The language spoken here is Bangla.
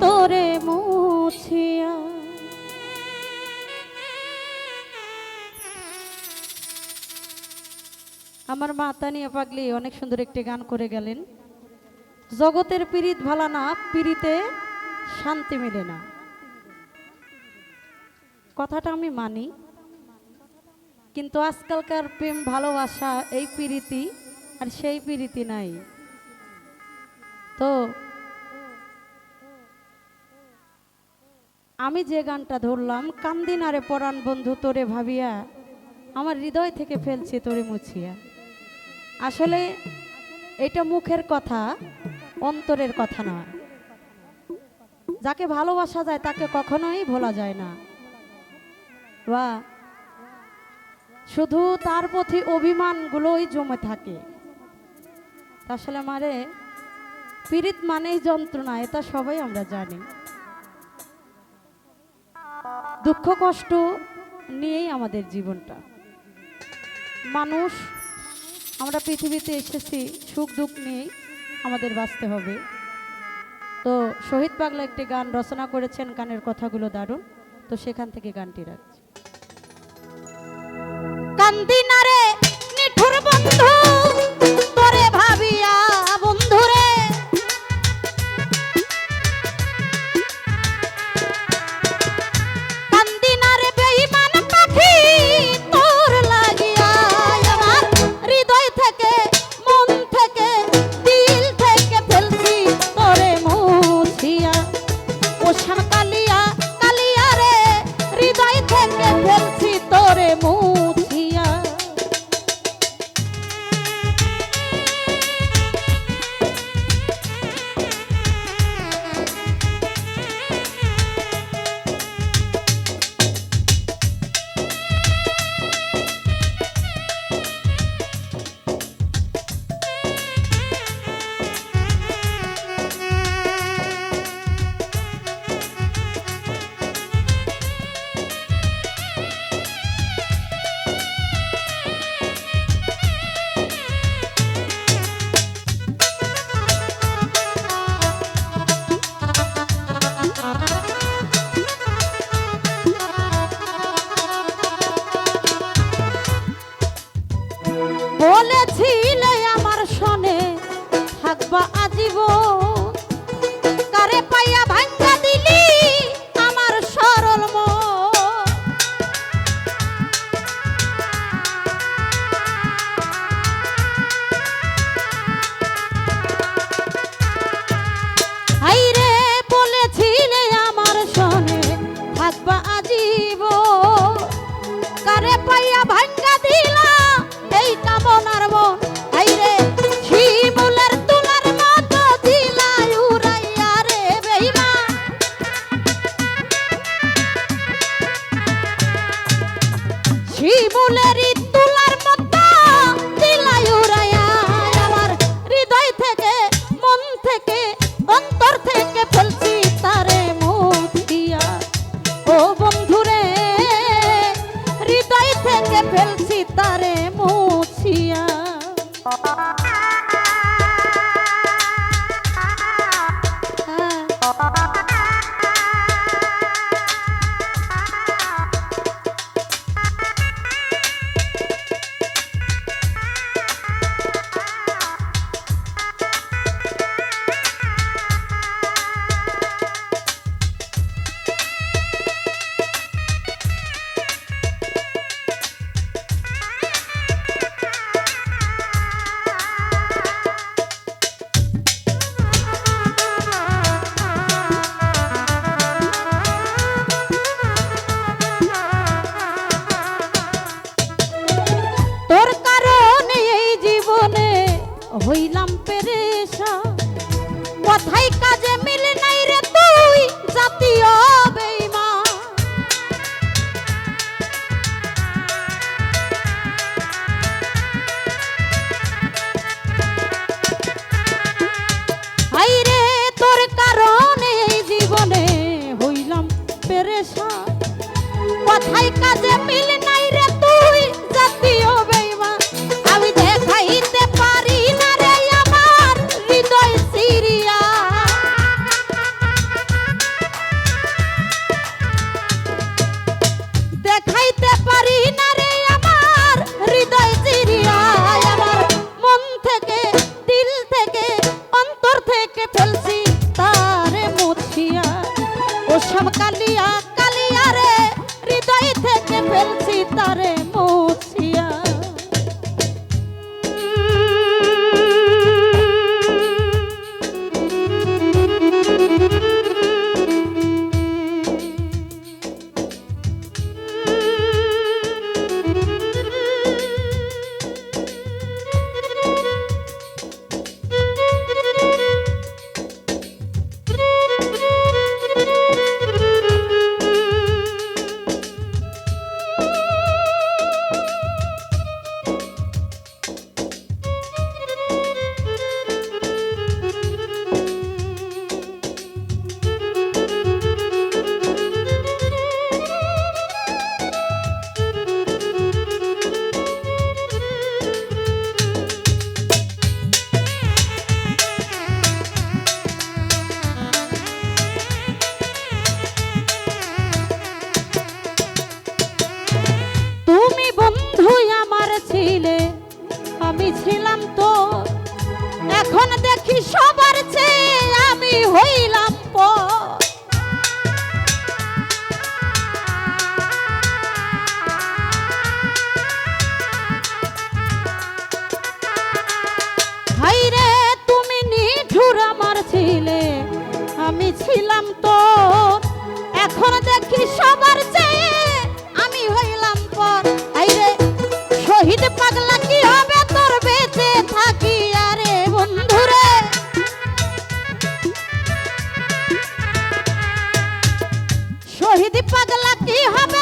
তোরে মুছিয়া। আমার মাতা নিয়ে পাগলি অনেক সুন্দর একটি গান করে গেলেন। জগতের পীড়িত ভালা না, পীড়িতে শান্তি মিলে না। কথাটা আমি মানি, কিন্তু আজকালকার প্রেম, ভালোবাসা, এই পীড়িতি আর সেই পীড়িতি নাই। তো আমি যে গানটা ধরলাম, কান্দিনারে পরাণ বন্ধু তোরে ভাবিয়া আমার হৃদয় থেকে ফেলছি, তোরে মুছিয়া। আসলে এটা মুখের কথা, অন্তরের কথা নয়। যাকে ভালোবাসা যায়, তাকে কখনোই ভোলা যায় না। বা, শুধু তার প্রতি অভিমানগুলোই জমে থাকে। আসলে মারে পীড়িত মানেই যন্ত্রণা, এটা সবাই আমরা জানি। দুঃখ, কষ্ট নিয়েই আমাদের জীবনটা। মানুষ, আমরা পৃথিবীতে এসেছি, সুখ, দুঃখ নিয়েই আমাদের বাঁচতে হবে। তো শহীদ পাগলা একটি গান রচনা করেছেন, গানের কথাগুলো দারুণ। তো সেখান থেকে গানটি রাখছি। কান্দিনারে নিঠুর বন্ধু। তারে পাইয়া ভাঙ্গা দিলা। এই কামনার মন হাইরে শিমুলের তুলার মতো দিলা উড়াইয়া রে বেইমা। শিমুলেরই সীতারে মুছিয়া। হইলাম পেরেশা কথাই কাজে মিলে নাই রে তুই জাতীয় শহীদ পাগলা কি হবে